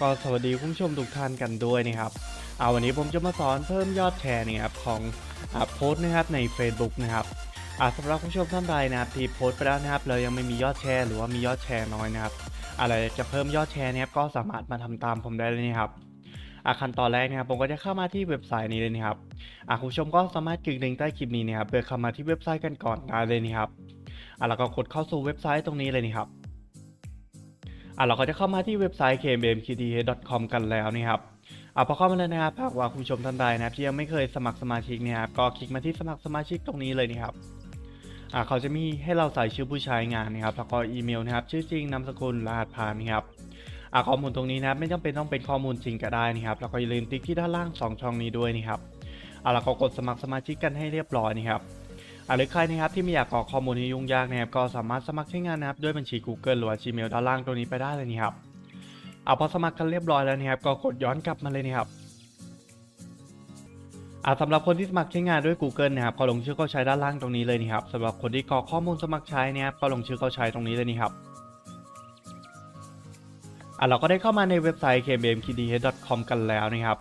ก็สวัสดีคุณผู้ชมทุกท่านกันด้วยนะครับเอาวันนี้ผมจะมาสอนเพิ่มยอดแชร์นะครับของอโพสต์นะครับใน Facebook นะครับอ่าสำหรับคุณผู้ชมท่านใดนะครับที่โพสต์ไปแล้วนะครับเรายังไม่มียอดแชร์หรือว่ามียอดแชร์น้อยนะครับอะไรจะเพิ่มยอดแชร์นะครับก็สามารถมาทำตามผมได้เลยนะครับอาขั้นตอนแรกนะครับผมก็จะเข้ามาที่เว็บไซต์นี้เลยนะครับอาคุณผู้ชมก็สามารถคลิกลิงก์ใต้คลิปนี้นะครับเพื่อเข้ามาที่เว็บไซต์กันก่อนได้เลยนะครับอ่าแล้วก็กดเข้าสู่เว็บไซต์ตรงนี้เลยนะครับ อะเราก็จะเข้ามาที่เว็บไซต์ kmbmkth.com กันแล้วนะครับอะพอเข้ามาแล้วนะครับหากว่าคุณผู้ชมท่านใดนะครับที่ยังไม่เคยสมัครสมาชิกเนี่ยครับก็คลิกมาที่สมัครสมาชิกตรงนี้เลยนะครับอะเขาจะมีให้เราใส่ชื่อผู้ใช้งานนะครับแล้วก็อีเมลนะครับชื่อจริงนามสกุลรหัสผ่านนะครับอะข้อมูลตรงนี้นะครับไม่จำเป็นต้องเป็นข้อมูลจริงก็ได้นะครับแล้วก็อย่าลืมติ๊กที่ด้านล่าง 2 ช่องนี้ด้วยนะครับอะแล้วก็กดสมัครสมาชิกกันให้เรียบร้อยนะครับ หรือใครนะครับที่ไม่อยากกรอกข้อมูลที่ยุ่งยากนะครับก็สามารถสมัครใช้งานนะครับด้วยบัญชี Google หรือว่า Gmail ด้านล่างตรงนี้ไปได้เลยนี่ครับเอาพอสมัครกันเรียบร้อยแล้วนะครับก็กดย้อนกลับมาเลยนะครับอะสำหรับคนที่สมัครใช้งานด้วย Google นะครับก็ลงชื่อเข้าใช้ด้านล่างตรงนี้เลยนี่ครับสำหรับคนที่กรอกข้อมูลสมัครใช้นะครับก็ลงชื่อเข้าใช้ตรงนี้เลยนี่ครับอะเราก็ได้เข้ามาในเว็บไซต์ kbmkdh.com กันแล้วนะครับ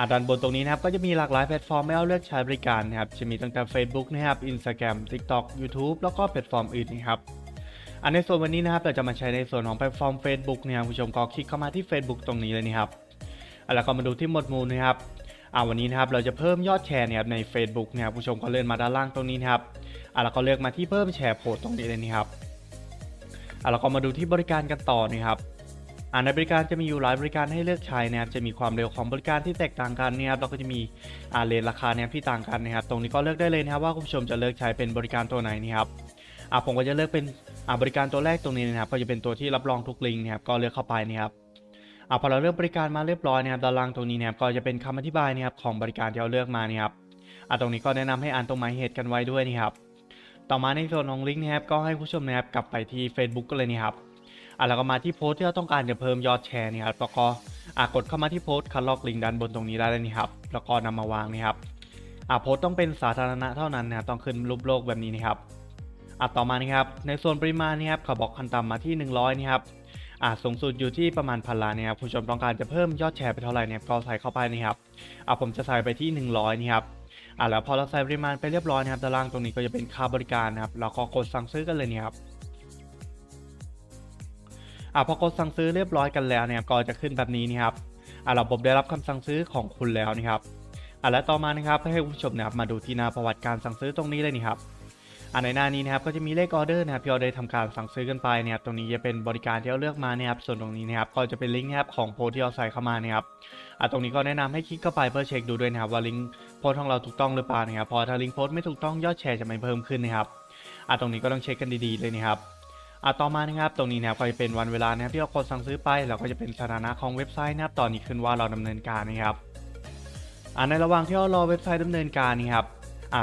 อ่าด้านบนตรงนี้นะครับก็จะมีหลากหลายแพลตฟอร์มให้เราเลือกใช้บริการนะครับจะมีตั้งแต่ Facebook นะครับ Instagram TikTok YouTube แล้วก็แพลตฟอร์มอื่นนะครับอันในส่วนวันนี้นะครับเราจะมาใช้ในส่วนของแพลตฟอร์ม Facebook นะครับคุณผู้ชมก็คลิกเข้ามาที่ Facebook ตรงนี้เลยนะครับอะแล้วก็มาดูที่หมวดหมู่นะครับอ่าวันนี้นะครับเราจะเพิ่มยอดแชร์นะครับใน Facebook นะครับคุณผู้ชมก็เลื่อนมาด้านล่างตรงนี้นะครับอ่าแล้วก็เลือกมาที่เพิ่มแชร์โพสต์ตรงนี้เลยนะครับอ่าแล้วก็มาดูที่บริการกันต่อนะครับ อ่าในบริการจะมีอยู่หลายบริการให้เลือกใช้นะครับจะมีความเร็วของบริการที่แตกต่างกันนะครับแล้วก็จะมีอ่าเรทราคาเนี่ยที่ต่างกันนะครับ ตรงนี้ก็เลือกได้เลยนะครับว่าคุณผู้ชมจะเลือกใช้เป็นบริการตัวไหนนะครับอ่าผมก็จะเลือกเป็นอ่าบริการตัวแรกตรงนี้นะครับก็จะเป็นตัวที่รับรองทุกลิงก์นะครับก็เลือกเข้าไปนะครับอ่าพอเราเลือกบริการมาเรียบร้อยนะครับด้านล่างตรงนี้นะครับก็จะเป็นคำอธิบายนะครับของบริการที่เราเลือกมานะครับอ่าตรงนี้ก็แนะนำให้อ่านตรงหมายเหตุกันไว้ด้วยนะครับต่อมาในส่วนของลิงก์นะครับก็ให้ผู้ชมนะครับกลับไปที่ Facebook กันเลยนะครับ อะแล้วก็มาที่โพสต์ที่เราต้องการจะเพิ่มยอดแชร์นี่ครับแล้วก็อะกดเข้ามาที่โพสต์คัดลอกลิงก์ด้านบนตรงนี้ได้เลยนี่ครับแล้วก็นำมาวางนี่ครับอะโพสต์ต้องเป็นสาธารณะเท่านั้นนะครับต้องขึ้นรูปโลกแบบนี้นะครับอะต่อมานี่ครับในส่วนปริมาณนี่ครับเขาบอกขั้นต่ำมาที่ 100นี่ครับอะสูงสุดอยู่ที่ประมาณพันล้านนะครับผู้ชมต้องการจะเพิ่มยอดแชร์ไปเท่าไหร่เนี่ยก็ใส่เข้าไปนี่ครับอะผมจะใส่ไปที่ 100นี่ครับอะแล้วพอเราใส่ปริมาณไปเรียบร้อยนะครับด้านล่างตรงนี้ก็จะเป็นค่าบริการนะครับเราก็กดสั่งซื้อกันเลยนี่ครับ อะพอกดสั่งซื้อเรียบร้อยกันแล้วเนี่ยก็จะขึ้นแบบนี้นี่ครับอะระบบได้รับคำสั่งซื้อของคุณแล้วนี่ครับอะและต่อมานะครับให้คุณผู้ชมนะครับมาดูที่หน้าประวัติการสั่งซื้อตรงนี้เลยนี่ครับอะในหน้านี้นะครับก็จะมีเลขออเดอร์นะครับที่เราได้ทำการสั่งซื้อกันไปเนี่ยครับตรงนี้จะเป็นบริการที่เราเลือกมาเนี่ยครับส่วนตรงนี้นะครับก็จะเป็นลิงก์นะครับของโพสที่เราใส่เข้ามาเนี่ยครับอะตรงนี้ก็แนะนำให้คลิกเข้าไปเพื่อเช็คดูด้วยนะครับว่าลิงก์โพสของเราถูกต้องหรือเปล่านะครับพอถ้าลิงก์โพสไม่ถูกต้องยอดแชร์จะไม่เพิ่มขึ้นนะครับอะตรงนี้ก็ต้องเช็คกันดีๆเลยนะครับ อะต่อมานะครับตรงนี้นะครับก็จะเป็นวันเวลานะครับที่เรากดสั่งซื้อไปแล้วก็จะเป็นสถานะของเว็บไซต์นะครับตอนนี้ขึ้นว่าเราดำเนินการนะครับอะในระหว่างที่เรารอเว็บไซต์ดำเนินการนี่ครับอะ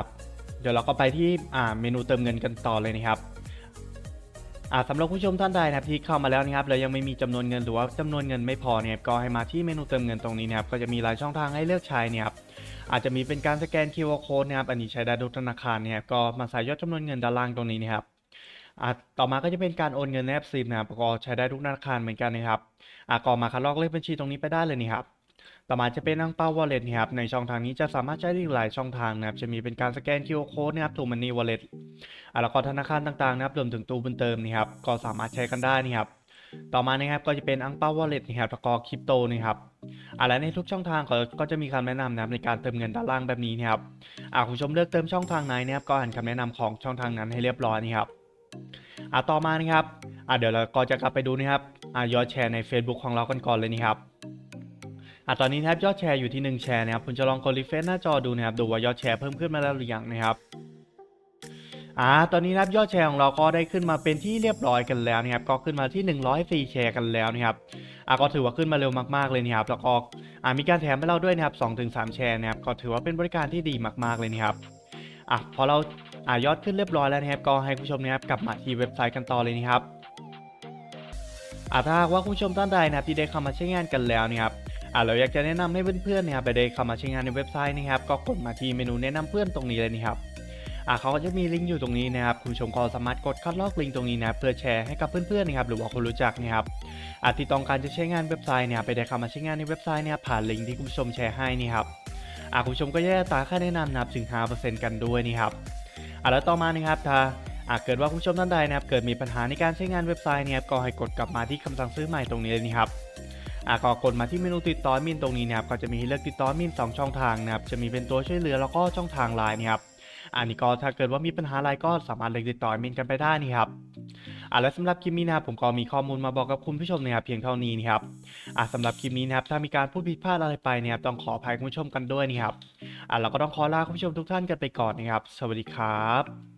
เดี๋ยวเราก็ไปที่อ่าเมนูเติมเงินกันต่อเลยนะครับอะสำหรับผู้ชมท่านใดนะครับที่เข้ามาแล้วนะครับแล้วยังไม่มีจำนวนเงินหรือว่าจำนวนเงินไม่พอเนี่ยก็ให้มาที่เมนูเติมเงินตรงนี้นะครับก็จะมีหลายช่องทางให้เลือกใช้เนี่ยครับอาจจะมีเป็นการสแกน QR code นะครับอันนี้ใช้ได้ทุกธนาคารเนี่ยก็มาใส่ยอดจำนวนเงินด้านล่างตรงนี้นะครับ อะต่อมาก็จะเป็นการโอนเงินในแอปซิมนะครับก็ใช้ได้ทุกธนาคารเหมือนกันนะครับอะก็มาคัดลอกเลขบัญชีตรงนี้ไปได้เลยนี่ครับต่อมาจะเป็นอังเปาวอลเล็ตนะครับในช่องทางนี้จะสามารถใช้ได้หลายช่องทางนะครับจะมีเป็นการสแกน QR Code นะครับถูมันนี่วอลเล็ตอะแล้วก็ธนาคารต่างๆนะครับรวมถึงตู้บุญเติมนี่ครับก็สามารถใช้กันได้นี่ครับต่อมานะครับก็จะเป็นอังเปาวอลเล็ตนะครับแล้วก็คริปโตนี่ครับอะและในทุกช่องทางเขาก็จะมีคำแนะนำนะครับในการเติมเงินด้านล่างแบบนี้นะครับอะคุณผู้ชมเลือกเติมช่องทางไหนนะครับก็อ่านคำแนะนำของช่องทางนั้นให้เรียบร้อยนี่ครับ อะต่อมานะครับอะเดี๋ยวเราก็จะกลับไปดูนะครับอะยอดแชร์ใน Facebook ของเรากันก่อนเลยนี่ครับอะตอนนี้นะครับยอดแชร์อยู่ที่1แชร์นะครับคุณจะลองกดรีเฟรชหน้าจอดูนะครับดูว่ายอดแชร์เพิ่มขึ้นมาแล้วหรือยังนะครับอ่าตอนนี้นะครับยอดแชร์ของเราก็ได้ขึ้นมาเป็นที่เรียบร้อยกันแล้วนะครับ ก็ขึ้นมาที่ 104แชร์กันแล้วนะครับอะก็ถือว่าขึ้นมาเร็วมากๆเลยนะครับแล้วก็อ่ามีการแถมให้เราด้วยนะครับ2-3แชร์นะครับก็ถือว่าเป็นบริการที่ดีมากๆเลยนะครับอะพอเรา อ่ายอดขึ้นเรียบร้อยแล้วนะครับก็ให้ผู้ชมนะครับกลับมาที่เว็บไซต์กันต่อเลยนะครับอะถ้าหากว่าคุณผู้ชมท่านใดนะครับที่ได้เข้ามาใช้งานกันแล้วนะครับอะเราอยากจะแนะนำให้เพื่อนๆนะครับไปได้เข้ามาใช้งานในเว็บไซต์นะครับ ก็กดมาที่เมนูแนะนำเพื่อนตรงนี้เลยนะครับอะเขาก็จะมีลิงก์อยู่ตรงนี้นะครับคุณผู้ชมก็สามารถกดคัดลอกลิงก์ตรงนี้นะครับเพื่อแชร์ให้กับเพื่อนๆนะครับหรือว่าคนรู้จักนะครับอาจที่ต้องการจะใช้งานเว็บไซต์เนี่ยไปได้เข้ามาใช้งานในเว็บไซต์เนี่ยผ่านลิงก์ที่คุณผู้ชมแชร์ให้นี่ครับอะคุณผู้ชมก็แยกตาค่าแนะนำนะครับถึง5%กันด้วยนี่ครับ อะแล้วต่อมานะครับถ้าอะเกิดว่าคุณผู้ชมท่านใดนะครับเกิดมีปัญหาในการใช้งานเว็บไซต์เนี่ยก็ให้กดกลับมาที่คำสั่งซื้อใหม่ตรงนี้เลยนี่ครับอะก็กดมาที่เมนูติดต่อมินตรงนี้นะครับก็จะมีให้เลือกติดต่อมิน2ช่องทางนะครับจะมีเป็นตัวช่วยเหลือแล้วก็ช่องทางไลน์นะครับอันนี้ก็ถ้าเกิดว่ามีปัญหาอะไรก็สามารถเลือกติดต่อมินกันไปได้นี่ครับ อะและสำหรับคลิปนี้นะครับผมก็มีข้อมูลมาบอกกับคุณผู้ชมนะครับเพียงเท่านี้นะครับอะสำหรับคลิปนี้นะครับถ้ามีการพูดผิดพลาดอะไรไปนะครับต้องขออภัยคุณผู้ชมกันด้วยนะครับอะเราก็ต้องขอลาคุณผู้ชมทุกท่านกันไปก่อนนะครับ สวัสดีครับ